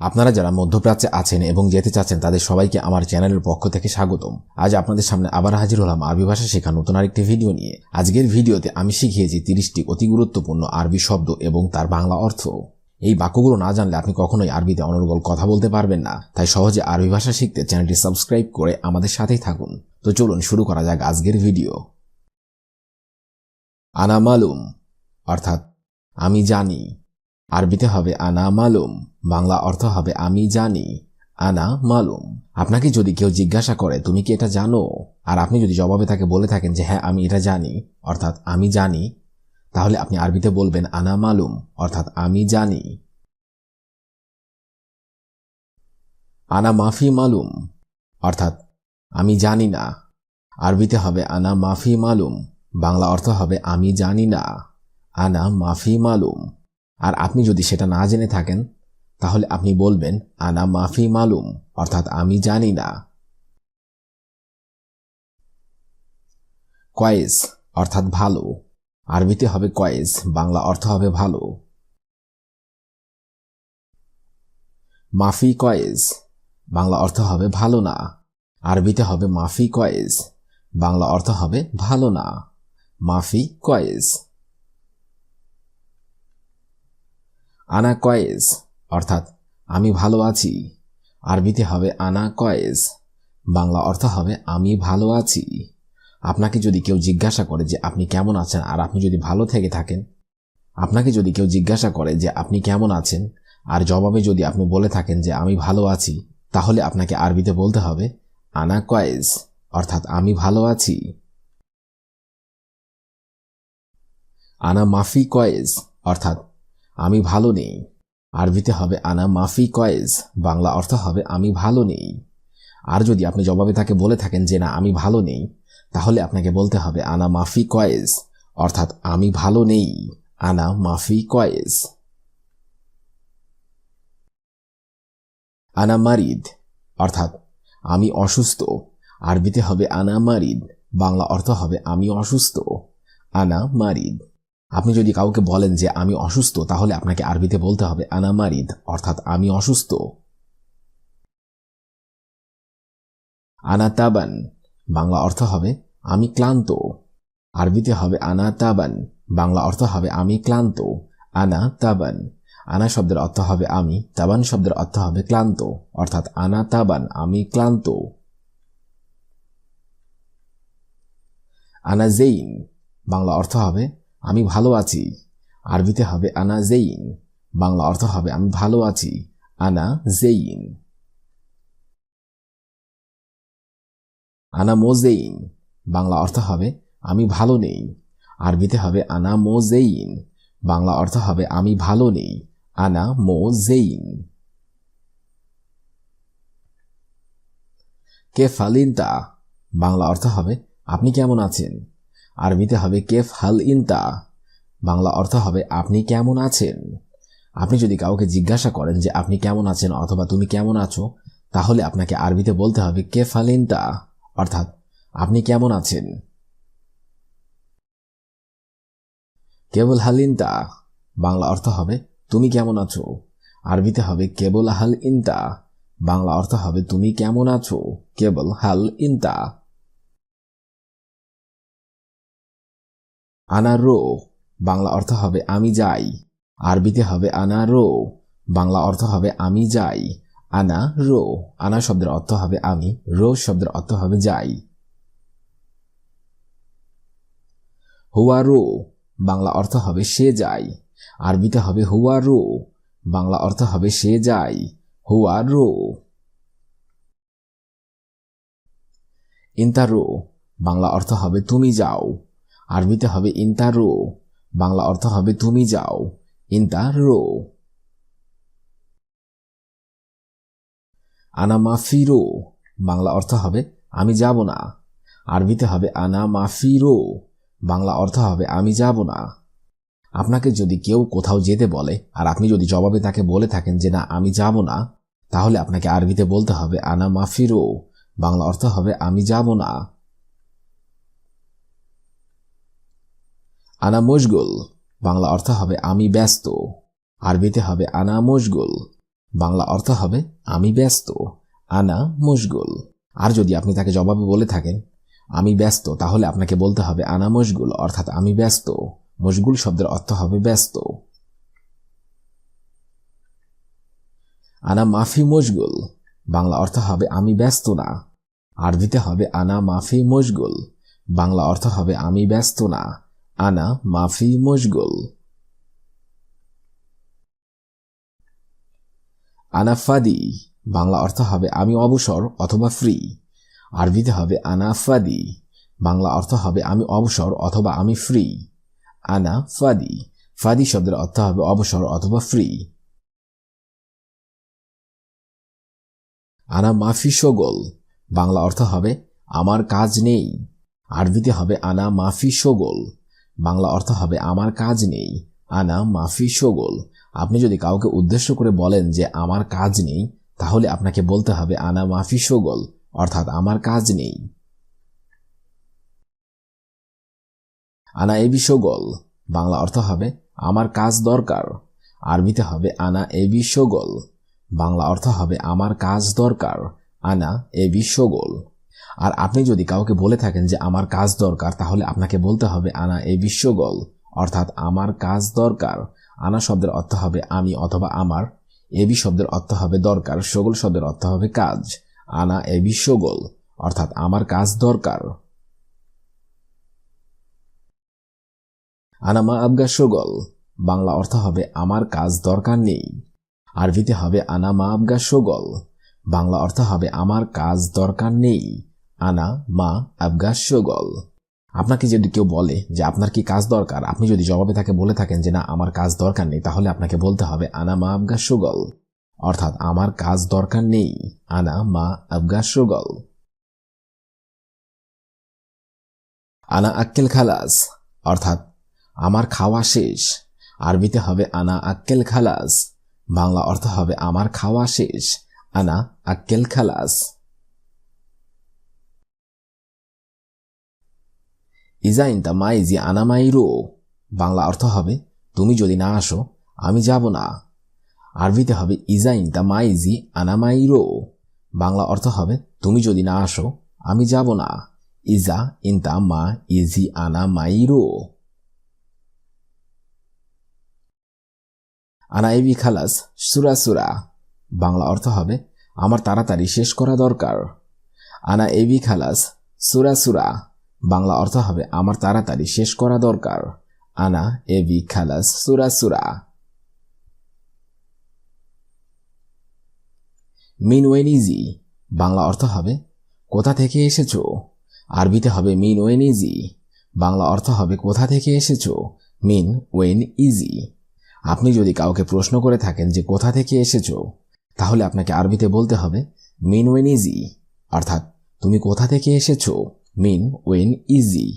আপনারা যারা মধ্যপ্রাচ্যে আছেন এবং যেতে চাচ্ছেন, তাদের সবাইকে আমার চ্যানেলের পক্ষ থেকে স্বাগতম। আজ আপনাদের সামনে আবার হাজির হলাম আরবি ভাষা শেখা নতুন আরেকটি ভিডিও নিয়ে। আজকের ভিডিওতে আমি শিখিয়েছি তিরিশটি অতি গুরুত্বপূর্ণ আরবি শব্দ এবং তার বাংলা অর্থ। এই বাক্যগুলো না জানলে আপনি কখনোই আরবিতে অনর্গল কথা বলতে পারবেন না। তাই সহজে আরবি ভাষা শিখতে চ্যানেলটি সাবস্ক্রাইব করে আমাদের সাথেই থাকুন। তো চলুন শুরু করা যাক আজকের ভিডিও। আনা মালুম, অর্থাৎ, আমি জানি। আরবিতে হবে আনা মালুম, বাংলা অর্থ হবে আমি জানি, আনা মালুম। আপনাকে যদি কেউ জিজ্ঞাসা করে, তুমি কি এটা জানো? আর আপনি যদি জবাবে তাকে বলে থাকেন যে হ্যাঁ আমি এটা জানি, অর্থাৎ, আমি জানি, তাহলে আপনি আরবিতে বলবেন, আনা মালুম, অর্থাৎ, আমি জানি। আনা মাফি মালুম, অর্থাৎ, আমি জানি না। আরবিতে হবে, আনা মাফি মালুম, বাংলা অর্থ হবে, আমি জানি না। আনা মাফি মালুম আর আপনি যদি সেটা না জেনে থাকেন, তাহলে আপনি বলবেন, আনা মাফি মালুম অর্থাৎ আমি জানি না। কয়েস অর্থাৎ ভালো। আরবিতে হবে কয়েস বাংলা অর্থ হবে ভালো। মাফি কয়েস বাংলা অর্থ হবে ভালো না। আরবিতে হবে মাফি কয়েস বাংলা অর্থ হবে ভালো না। মাফি কয়েস আনা কয়েজ অর্থাৎ আমি ভালো আছি। আরবিতে হবে আনা কয়েজ বাংলা অর্থ হবে আমি ভালো আছি। আপনাকে যদি কেউ জিজ্ঞাসা করে যে আপনি কেমন আছেন আর আপনি যদি ভালো থেকে থাকেন, আপনাকে যদি কেউ জিজ্ঞাসা করে যে আপনি কেমন আছেন আর জবাবে যদি আপনি বলে থাকেন যে আমি ভালো আছি, তাহলে আপনাকে আরবিতে বলতে হবে আনা কয়েজ অর্থাৎ আমি ভালো আছি। আনা মাফি কয়েজ অর্থাৎ আমি ভালো নেই। আরবিতে হবে আনা মাফি কয়েজ, বাংলা অর্থ হবে আমি ভালো নেই। আর যদি আপনি জবাবে তাকে বলে থাকেন যে না, আমি ভালো নেই, তাহলে আপনাকে বলতে হবে আনা মাফি কয়েজ, অর্থাৎ আমি ভালো নেই। আনা মাফি কয়েজ। আনা মারিদ, অর্থাৎ আমি অসুস্থ। আরবিতে হবে আনা মারিদ, বাংলা অর্থ হবে আমি অসুস্থ। আনা মারিদ। আপনি যদি কাউকে বলেন যে আমি অসুস্থ, তাহলে আপনাকে আরবিতে বলতে হবে আনামারিদ অর্থাৎ আমি অসুস্থ। আনা তাবান, বাংলা অর্থ হবে আমি ক্লান্ত। আরবিতে হবে আনা তাবান, বাংলা অর্থ হবে আমি ক্লান্ত। আনা তাবান, আনা শব্দের অর্থ হবে আমি, তাবান শব্দের অর্থ হবে ক্লান্ত, অর্থাৎ আনা তাবান, আমি ক্লান্ত। আনা জেইন, বাংলা অর্থ হবে আমি ভালো আছি। আরবিতে হবে আনা জেইন। বাংলা অর্থ হবে আমি ভালো আছি। আনা জেইন। আনা মোজেইন বাংলা অর্থ হবে আমি ভালো নেই। আরবিতে হবে আনা মোজেইন বাংলা অর্থ হবে আমি ভালো নেই। আনা মোজেইন কে ফালিনতা? বাংলা অর্থ হবে আপনি কেমন আছেন? আরবিতে হবে কেফ হাল ইনতা। বাংলা অর্থ হবে, আপনি কেমন আছেন? আপনি যদি কাউকে জিজ্ঞাসা করেন যে আপনি কেমন আছেন অথবা তুমি কেমন আছো, তাহলে আপনাকে আরবিতে বলতে হবে কেফ হাল ইনতা। অর্থাৎ, আপনি কেমন আছেন? কেবল হাল ইনতা। বাংলা অর্থ হবে, তুমি কেমন আছো? আরবিতে হবে কেবল হাল ইনতা। বাংলা অর্থ হবে, তুমি কেমন আছো? কেবল হাল ইনতা। আনা রো বাংলা অর্থ হবে আমি যাই। আরবিতে হবে আনা রো বাংলা অর্থ হবে আমি যাই। আনা রো আনা শব্দের অর্থ হবে আমি, রো শব্দের অর্থ হবে যাই। হুয়া রো বাংলা অর্থ হবে সে যাই। আরবিতে হবে হুয়া রো বাংলা অর্থ হবে সে যাই। হুয়া রো ইন্তারো, বাংলা অর্থ হবে তুমি যাও। আরবিতে হবে ইন্তারো বাংলা অর্থ হবে তুমি যাও, ইন্তারো আনা মাফিরো বাংলা অর্থ হবে আমি যাব না। আরবিতে হবে আনা মাফিরো বাংলা অর্থ হবে আমি যাব না। আপনাকে যদি কেউ কোথাও যেতে বলে, আর আপনি যদি জবাবে তাকে বলে থাকেন যে না, আমি যাব না, তাহলে আপনাকে আরবিতে বলতে হবে আনা মাফিরো বাংলা অর্থ হবে আমি যাব না। আনা মশগুল। বাংলা অর্থ হবে আমি ব্যস্ত। আরবিতে হবে আনা মশগুল। বাংলা অর্থ হবে আমি ব্যস্ত। আনা মশগুল। আর যদি আপনি তাকে জবাবে বলে থাকেন, আমি ব্যস্ত, তাহলে আপনাকে বলতে হবে আনা মশগুল, অর্থাৎ আমি ব্যস্ত। মশগুল শব্দের অর্থ হবে ব্যস্ত। আনা মাফি মশগুল। বাংলা অর্থ হবে আমি ব্যস্ত না। আরবিতে হবে আনা মাফি মশগুল। বাংলা অর্থ হবে আমি ব্যস্ত না। আনা মাফি মশগুল। আনা ফাদি, বাংলা অর্থ হবে আমি অবসর অথবা ফ্রি আরবিতে হবে আনা ফাদি, বাংলা অর্থ হবে আমি অবসর অথবা আমি ফ্রি আনা ফাদি ফাদি শব্দের অর্থ হবে অবসর অথবা ফ্রি আনা মাফি শোগল বাংলা অর্থ হবে আমার কাজ নেই। আরবিতে হবে আনা মাফি শোগল বাংলা অর্থ হবে আমার কাজ নেই। আনা মাফি শোগল আপনি যদি কাউকে উদ্দেশ্য করে বলেন যে আমার কাজ নেই, তাহলে আপনাকে বলতে হবে আনা মাফি শোগল অর্থাৎ আমার কাজ নেই। আনা এবি শোগল বাংলা অর্থ হবে আমার কাজ দরকার। আরবিতে হবে আনা এবি শোগল বাংলা অর্থ হবে আমার কাজ দরকার। আনা এবি শোগল আর আপনি যদি কাউকে বলে থাকেন যে আমার কাজ দরকার, তাহলে আপনাকে বলতে হবে, আনা এ বিশ্বগল। অর্থাৎ, আমার কাজ দরকার। আনা শব্দের অর্থ হবে, আমি অথবা আমার। এবি শব্দের অর্থ হবে, দরকার। সগল শব্দের অর্থ হবে, কাজ। আনা এ বিশ্বগল, অর্থাৎ, আমার কাজ দরকার। আনা মা আবগা সগল, বাংলা অর্থ হবে, আমার কাজ দরকার নেই। আরবিতে হবে, আনা মা আবগা সগল, বাংলা অর্থ হবে, আমার কাজ দরকার নেই। আনা, মা আবগা সগল। আপনাকে যদি কেউ বলে যে আপনার কি কাজ দরকার, আপনি যদি জবাবে তাকে বলে থাকেন যে না, আমার কাজ দরকার নেই, তাহলে আপনাকে বলতে হবে আনা, মা আবগা সুগল। অর্থাৎ, আমার কাজ দরকার নেই, আনা, মা আবগা সুগল। আনা, আক্কেল, খালাস। অর্থাৎ, আমার খাওয়া শেষ। আরবিতে হবে আনা, আক্কেল, খালাস। বাংলা অর্থ হবে, আমার খাওয়া শেষ। আনা, আক্কেল, খালাস। ইজা ইনতা মাইজি আনামাইরো বাংলা অর্থ হবে, তুমি যদি না আসো, আমি যাব না। আরবিতে হবে ইজা ইনতা মাইজি আনামাইরো বাংলা অর্থ হবে, তুমি যদি না আসো, আমি যাব না। ইজা ইনতা মা ইজি আনা মাইরো। আনা এবি খালাস, সুরা সুরা। বাংলা অর্থ হবে, আমার তাড়াতাড়ি শেষ করা দরকার। আনা এবি খালাস, সুরা সুরা। বাংলা অর্থ হবে আমার তাড়াতাড়ি শেষ করা দরকার। আনা এবি খালাস, সুরা সুরা। মিন ওয়েন ইজি বাংলা অর্থ হবে, কোথা থেকে এসেছ? আরবিতে হবে মিন ওয়েন ইজি বাংলা অর্থ হবে, কোথা থেকে এসেছ? মিন ওয়েন ইজি আপনি যদি কাউকে প্রশ্ন করে থাকেন যে কোথা থেকে এসেছ, তাহলে আপনাকে আরবিতে বলতে হবে মিন ওয়েন ইজি অর্থাৎ, তুমি কোথা থেকে এসেছ? মিন ওয়েন ইজি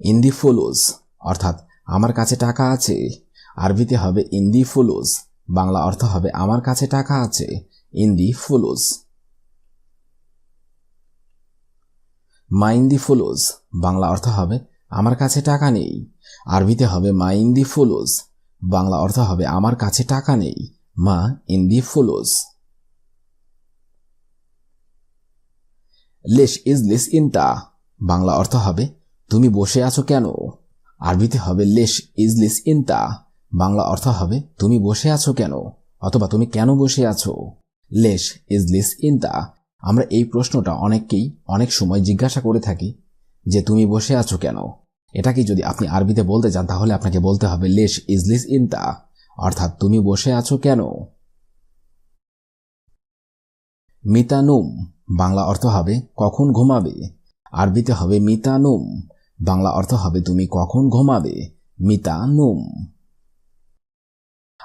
ইন্দি ফুলুস অর্থাৎ আমার কাছে টাকা আছে, আরবিতে হবে ইন্দি ফুলুস বাংলা অর্থ হবে আমার কাছে টাকা আছে ইন্দি ফুলুস মাইন্দি ফুলুস বাংলা অর্থ হবে আমার কাছে টাকা নেই, আরবিতে হবে মা ইন্দি ফুলুস বাংলা অর্থ হবে আমার কাছে টাকা নেই মা ইন্দি ফুলুস লেশ ইজলিস ইনতা বাংলা অর্থ হবে, তুমি বসে আছো কেন? আরবিতে হবে লেশ ইজলিস ইনতা বাংলা অর্থ হবে, তুমি বসে আছো কেন? অথবা তুমি কেন বসে আছো? লেশ ইজলিস ইনতা আমরা এই প্রশ্নটা অনেককেই অনেক সময় জিজ্ঞাসা করে থাকি যে, তুমি বসে আছো কেন? এটাকে যদি আপনি আরবিতে বলতে চান, তাহলে আপনাকে বলতে হবে, লেশ ইজলিস ইনতা অর্থাৎ, তুমি বসে আছো কেন? মিতানুম বাংলা অর্থ হবে কখন ঘুমাবে। আরবিতে হবে মিতানুম। বাংলা অর্থ হবে তুমি কখন ঘুমাবে। মিতানুম।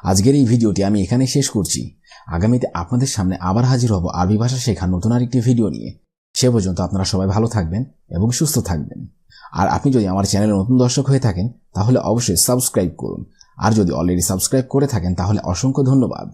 আজকের এই ভিডিওটি আমি এখানে শেষ করছি। আগামীতে আপনাদের সামনে আবার হাজির হব আরবি ভাষা শেখার নতুন আরেকটি ভিডিও নিয়ে। সে পর্যন্ত আপনারা সবাই ভালো থাকবেন এবং সুস্থ থাকবেন। আর আপনি যদি আমার চ্যানেলে নতুন দর্শক হয়ে থাকেন, তাহলে অবশ্যই সাবস্ক্রাইব করুন। আর যদি অলরেডি সাবস্ক্রাইব করে থাকেন, তাহলে অসংখ্য ধন্যবাদ।